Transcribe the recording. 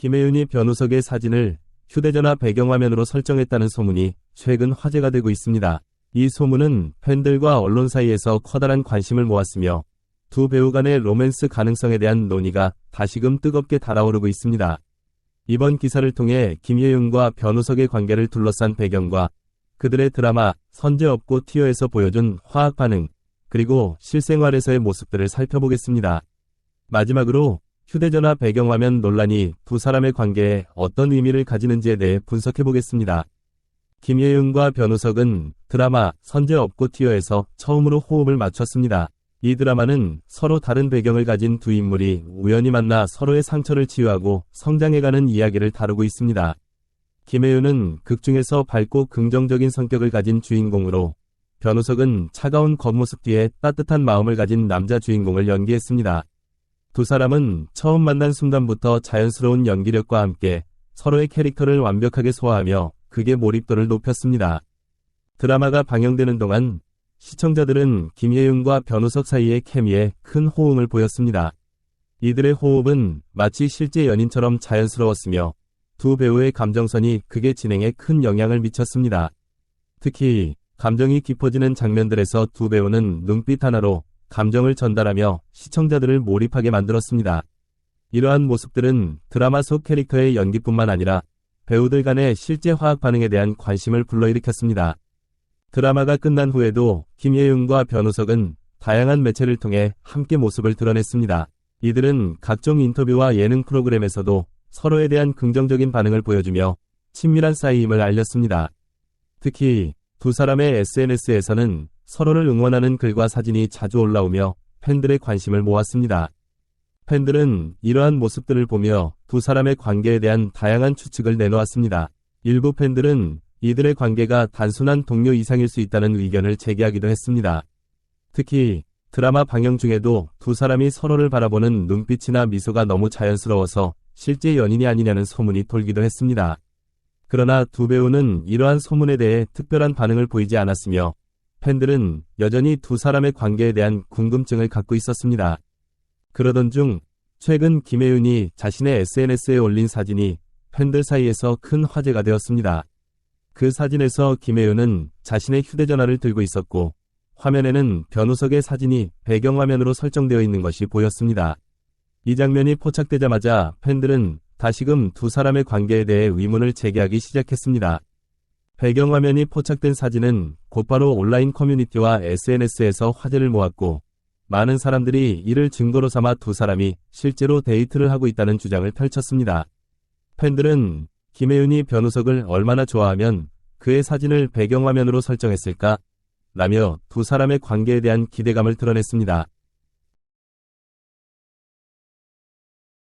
김혜윤이 변우석의 사진을 휴대전화 배경화면으로 설정했다는 소문이 최근 화제가 되고 있습니다. 이 소문은 팬들과 언론 사이에서 커다란 관심을 모았으며 두 배우 간의 로맨스 가능성에 대한 논의가 다시금 뜨겁게 달아오르고 있습니다. 이번 기사를 통해 김예윤과 변우석의 관계를 둘러싼 배경과 그들의 드라마 선제 없고 티어에서 보여준 화학 반응, 그리고 실생활에서의 모습들을 살펴보겠습니다. 마지막으로 휴대전화 배경화면 논란이 두 사람의 관계에 어떤 의미를 가지는지에 대해 분석해보겠습니다. 김예윤과 변우석은 드라마 선제 없고 티어에서 처음으로 호흡을 맞췄습니다. 이 드라마는 서로 다른 배경을 가진 두 인물이 우연히 만나 서로의 상처를 치유하고 성장해가는 이야기를 다루고 있습니다. 김혜윤은 극 중에서 밝고 긍정적인 성격을 가진 주인공으로 변우석은 차가운 겉모습 뒤에 따뜻한 마음을 가진 남자 주인공을 연기했습니다. 두 사람은 처음 만난 순간부터 자연스러운 연기력과 함께 서로의 캐릭터를 완벽하게 소화하며 극의 몰입도를 높였습니다. 드라마가 방영되는 동안 시청자들은 김예윤과 변우석 사이의 케미에 큰 호응을 보였습니다. 이들의 호흡은 마치 실제 연인처럼 자연스러웠으며 두 배우의 감정선이 극의 진행에 큰 영향을 미쳤습니다. 특히 감정이 깊어지는 장면들에서 두 배우는 눈빛 하나로 감정을 전달하며 시청자들을 몰입하게 만들었습니다. 이러한 모습들은 드라마 속 캐릭터의 연기뿐만 아니라 배우들 간의 실제 화학 반응에 대한 관심을 불러일으켰습니다. 드라마가 끝난 후에도 김예윤과 변우석은 다양한 매체를 통해 함께 모습을 드러냈습니다. 이들은 각종 인터뷰와 예능 프로그램에서도 서로에 대한 긍정적인 반응을 보여주며 친밀한 사이임을 알렸습니다. 특히 두 사람의 SNS에서는 서로를 응원하는 글과 사진이 자주 올라오며 팬들의 관심을 모았습니다. 팬들은 이러한 모습들을 보며 두 사람의 관계에 대한 다양한 추측을 내놓았습니다. 일부 팬들은 이들의 관계가 단순한 동료 이상일 수 있다는 의견을 제기하기도 했습니다. 특히 드라마 방영 중에도 두 사람이 서로를 바라보는 눈빛이나 미소가 너무 자연스러워서 실제 연인이 아니냐는 소문이 돌기도 했습니다. 그러나 두 배우는 이러한 소문에 대해 특별한 반응을 보이지 않았으며 팬들은 여전히 두 사람의 관계에 대한 궁금증을 갖고 있었습니다. 그러던 중 최근 김혜윤이 자신의 SNS에 올린 사진이 팬들 사이에서 큰 화제가 되었습니다. 그 사진에서 김혜윤은 자신의 휴대전화를 들고 있었고 화면에는 변우석의 사진이 배경화면으로 설정되어 있는 것이 보였습니다. 이 장면이 포착되자마자 팬들은 다시금 두 사람의 관계에 대해 의문을 제기하기 시작했습니다. 배경화면이 포착된 사진은 곧바로 온라인 커뮤니티와 SNS에서 화제를 모았고 많은 사람들이 이를 증거로 삼아 두 사람이 실제로 데이트를 하고 있다는 주장을 펼쳤습니다. 팬들은 김혜윤이 변우석을 얼마나 좋아하면 그의 사진을 배경화면으로 설정했을까? 라며 두 사람의 관계에 대한 기대감을 드러냈습니다.